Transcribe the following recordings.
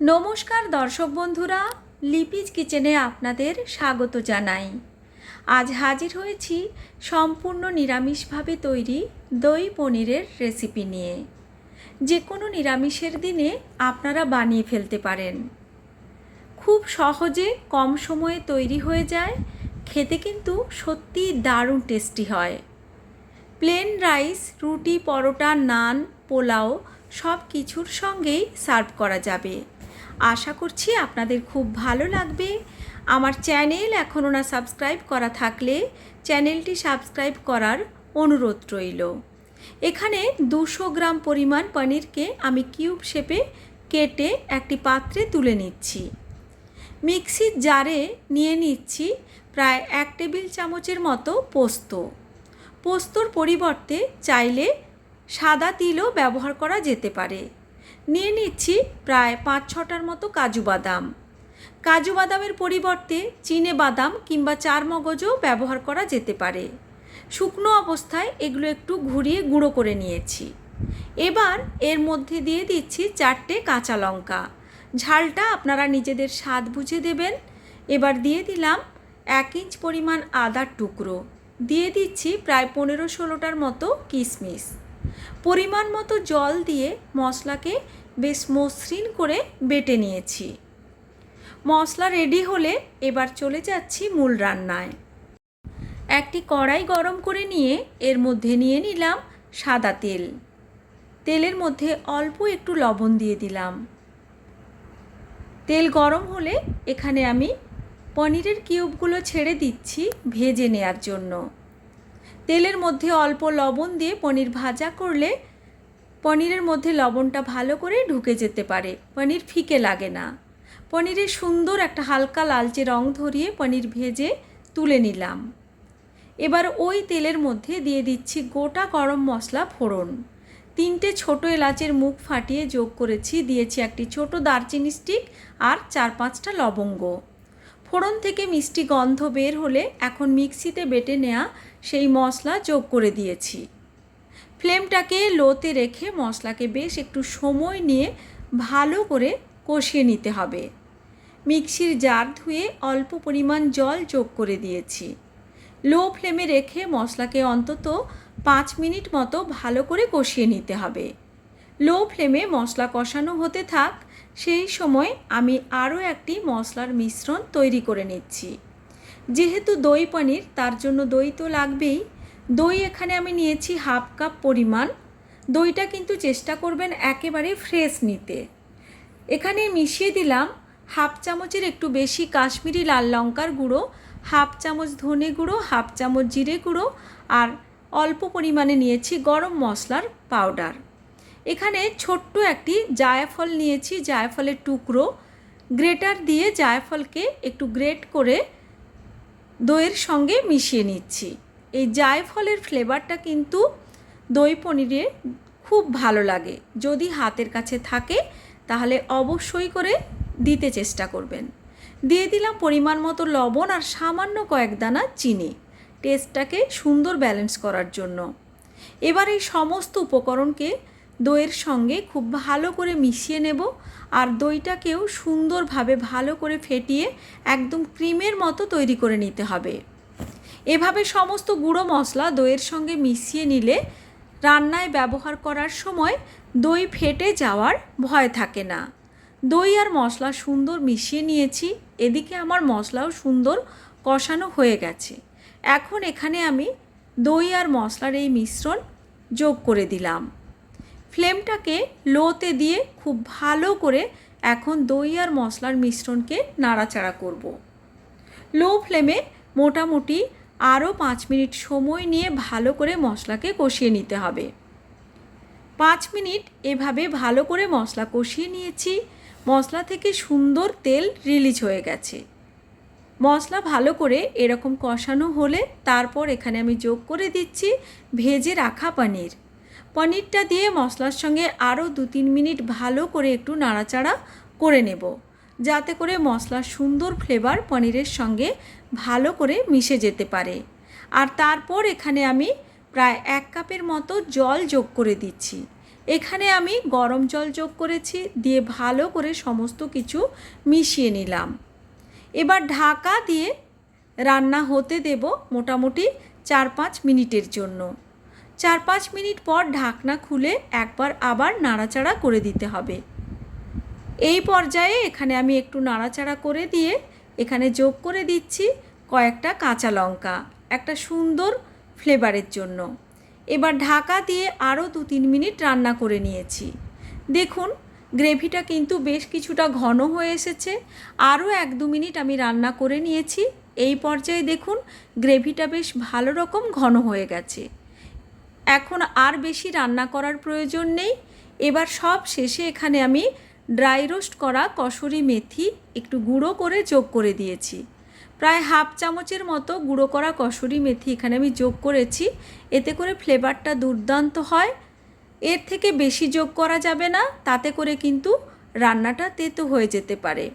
নমস্কার দর্শক বন্ধুরা, লিপিজ কিচেনে আপনাদের স্বাগত জানাই। আজ হাজির হয়েছি সম্পূর্ণ নিরামিষভাবে তৈরি দই পনিরের রেসিপি নিয়ে। যে কোনো নিরামিষের দিনে আপনারা বানিয়ে ফেলতে পারেন। খুব সহজে কম সময়ে তৈরি হয়ে যায়, খেতে কিন্তু সত্যিই দারুণ টেস্টি হয়। প্লেন রাইস, রুটি, পরোটা, নান, পোলাও সব কিছুর সঙ্গেই সার্ভ করা যাবে। আশা করছি আপনাদের খুব ভালো লাগবে। আমার চ্যানেল এখনও না সাবস্ক্রাইব করা থাকলে চ্যানেলটি সাবস্ক্রাইব করার অনুরোধ রইল। এখানে দুশো গ্রাম পরিমাণ পনিরকে আমি কিউব শেপে কেটে একটি পাত্রে তুলে নিচ্ছি। মিক্সির জারে নিয়ে নিচ্ছি প্রায় এক টেবিল চামচের মতো পোস্ত। পোস্তর পরিবর্তে চাইলে সাদা তিলও ব্যবহার করা যেতে পারে। নিয়ে নিচ্ছি প্রায় পাঁচ ছটার মতো কাজু বাদাম। কাজু বাদামের পরিবর্তে চিনে বাদাম কিংবা চার মগজও ব্যবহার করা যেতে পারে। শুকনো অবস্থায় এগুলো একটু ঘুরিয়ে গুঁড়ো করে নিয়েছি। এবার এর মধ্যে দিয়ে দিচ্ছি চারটে কাঁচা লঙ্কা। ঝালটা আপনারা নিজেদের স্বাদ বুঝে দেবেন। এবার দিয়ে দিলাম এক ইঞ্চ পরিমাণ আদার টুকরো। দিয়ে দিচ্ছি প্রায় পনেরো ষোলোটার মতো কিশমিশ। পরিমাণ মতো জল দিয়ে মশলাকে বেশ মসৃণ করে বেটে নিয়েছি। মশলা রেডি হলে এবার চলে যাচ্ছি মূল রান্নায়। একটি কড়াই গরম করে নিয়ে এর মধ্যে নিয়ে নিলাম সাদা তেল। তেলের মধ্যে অল্প একটু লবণ দিয়ে দিলাম। তেল গরম হলে এখানে আমি পনিরের কিউবগুলো ছেড়ে দিচ্ছি ভেজে নেয়ার জন্য। তেলের মধ্যে অল্প লবণ দিয়ে পনির ভাজা করলে পনিরের মধ্যে লবণটা ভালো করে ঢুকে যেতে পারে। পনির ফিকে লাগে না। পনিরের সুন্দর একটা হালকা লালচে রং ধরিয়ে পনির ভেজে তুলে নিলাম। এবার ওই তেলের মধ্যে দিয়ে দিচ্ছি গোটা গরম মশলা ফোড়ন। তিনটে ছোট এলাচের মুখ ফাটিয়ে যোগ করেছি, দিয়েছি একটি ছোট দারচিনি স্টিক আর চার পাঁচটা লবঙ্গ। ফোড়ন থেকে মিষ্টি গন্ধ বের হলে এখন মিক্সিতে বেটে নেওয়া সেই মশলা যোগ করে দিয়েছি। ফ্লেমটাকে লোতে রেখে মশলাকে বেশ একটু সময় নিয়ে ভালো করে কষিয়ে নিতে হবে। মিক্সির জার ধুয়ে অল্প পরিমাণ জল যোগ করে দিয়েছি। লো ফ্লেমে রেখে মশলাকে অন্তত পাঁচ মিনিট মতো ভালো করে কষিয়ে নিতে হবে। লো ফ্লেমে মশলা কষানো হতে থাক, সেই সময় আমি আরও একটি মশলার মিশ্রণ তৈরি করে নিচ্ছি। যেহেতু দই পনির, তার জন্য দই তো লাগবেই। দই এখানে আমি নিয়েছি হাফ কাপ পরিমাণ। দইটা কিন্তু চেষ্টা করবেন একেবারে ফ্রেশ নিতে। এখানে মিশিয়ে দিলাম হাফ চামচের একটু বেশি কাশ্মীরি লাল লঙ্কার গুঁড়ো, হাফ চামচ ধনে গুঁড়ো, হাফ চামচ জিরে গুঁড়ো আর অল্প পরিমাণে নিয়েছি গরম মশলার পাউডার। এখানে ছোট্ট একটি জায়ফল নিয়েছি, জায়ফলের টুকরো। গ্রেটার দিয়ে জায়ফলকে একটু গ্রেট করে দইয়ের সঙ্গে মিশিয়ে নিচ্ছি। এই জায়ফলের ফ্লেভারটা কিন্তু দই পনিরে খুব ভালো লাগে। যদি হাতের কাছে থাকে, তাহলে অবশ্যই করে দিতে চেষ্টা করবেন। দিয়ে দিলাম পরিমাণ মতো লবণ আর সামান্য কয়েক দানা চিনি। টেস্টটাকে সুন্দর ব্যালেন্স করার জন্য। এবার এই সমস্ত উপকরণকে দইয়ের সঙ্গে খুব ভালো করে মিশিয়ে নেব আর দইটাকেও সুন্দরভাবে ভালো করে ফেটিয়ে একদম ক্রিমের মতো তৈরি করে নিতে হবে। এভাবে সমস্ত গুঁড়ো মশলা দইয়ের সঙ্গে মিশিয়ে নিলে রান্নায় ব্যবহার করার সময় দই ফেটে যাওয়ার ভয় থাকে না। দই আর মশলা সুন্দর মিশিয়ে নিয়েছি, এদিকে আমার মশলাও সুন্দর কষানো হয়ে গেছে। এখন এখানে আমি দই আর মশলার এই মিশ্রণ যোগ করে দিলাম। ফ্লেমটাকে লোতে দিয়ে খুব ভালো করে এখন দই আর মশলার মিশ্রণকে নাড়াচাড়া করব। লো ফ্লেমে মোটামুটি আরও পাঁচ মিনিট সময় নিয়ে ভালো করে মশলাকে কষিয়ে নিতে হবে। পাঁচ মিনিট এভাবে ভালো করে মশলা কষিয়ে নিয়েছি। মশলা থেকে সুন্দর তেল রিলিজ হয়ে গেছে। মশলা ভালো করে এরকম কষানো হলে তারপর এখানে আমি যোগ করে দিচ্ছি ভেজে রাখা পনির। পনিরটা দিয়ে মশলার সঙ্গে আরও দু তিন মিনিট ভালো করে একটু নাড়াচাড়া করে নেব, যাতে করে মশলার সুন্দর ফ্লেভার পনিরের সঙ্গে ভালো করে মিশে যেতে পারে। আর তারপর এখানে আমি প্রায় এক কাপের মতো জল যোগ করে দিচ্ছি। এখানে আমি গরম জল যোগ করেছি, দিয়ে ভালো করে সমস্ত কিছু মিশিয়ে নিলাম। এবার ঢাকা দিয়ে রান্না হতে দেব মোটামুটি চার পাঁচ মিনিটের জন্য। চার পাঁচ মিনিট পর ঢাকনা খুলে একবার আবার নাড়াচাড়া করে দিতে হবে। এই পর্যায়ে এখানে আমি একটু নাড়াচাড়া করে দিয়ে এখানে যোগ করে দিচ্ছি কয়েকটা কাঁচা লঙ্কা, একটা সুন্দর ফ্লেভারের জন্য। এবার ঢাকা দিয়ে আরও দু তিন মিনিট রান্না করে নিয়েছি। দেখুন, গ্রেভিটা কিন্তু বেশ কিছুটা ঘন হয়ে এসেছে। আরও এক দু মিনিট আমি রান্না করে নিয়েছি। এই পর্যায়ে দেখুন, গ্রেভিটা বেশ ভালো রকম ঘন হয়ে গেছে। এখন আর বেশি রান্না করার প্রয়োজন নেই। এবার সব শেষে এখানে আমি ড্রাই রোস্ট করা কসুরি মেথি একটু গুঁড়ো করে যোগ করে দিয়েছি। প্রায় হাফ চামচের মতো গুঁড়ো করা কসুরি মেথি এখানে আমি যোগ করেছি। এতে করে ফ্লেভারটা দুর্দান্ত হয়। এর থেকে বেশি যোগ করা যাবে না, তাতে করে কিন্তু রান্নাটা তেতো হয়ে যেতে পারে।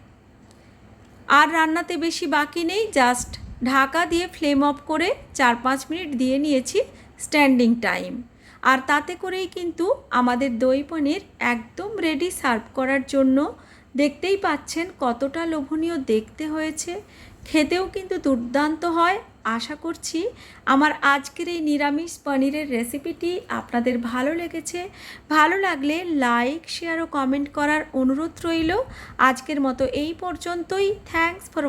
আর রান্নাতে বেশি বাকি নেই, জাস্ট ঢাকা দিয়ে ফ্লেম অফ করে চার পাঁচ মিনিট দিয়ে নিয়েছি। Standing time. আর তাতে করেই কিন্তু আমাদের দই পনির একদম রেডি সার্ভ করার জন্য। দেখতেই পাচ্ছেন কতটা লোভনীয় দেখতে হয়েছে। খেতেও কিন্তু দুর্দান্ত হয়। আশা করছি আমার আজকের এই নিরামিষ পনিরের রেসিপিটি আপনাদের ভালো লেগেছে। ভালো লাগলে লাইক শেয়ার ও কমেন্ট করার অনুরোধ রইল। আজকের মতো এই পর্যন্তই। Thanks for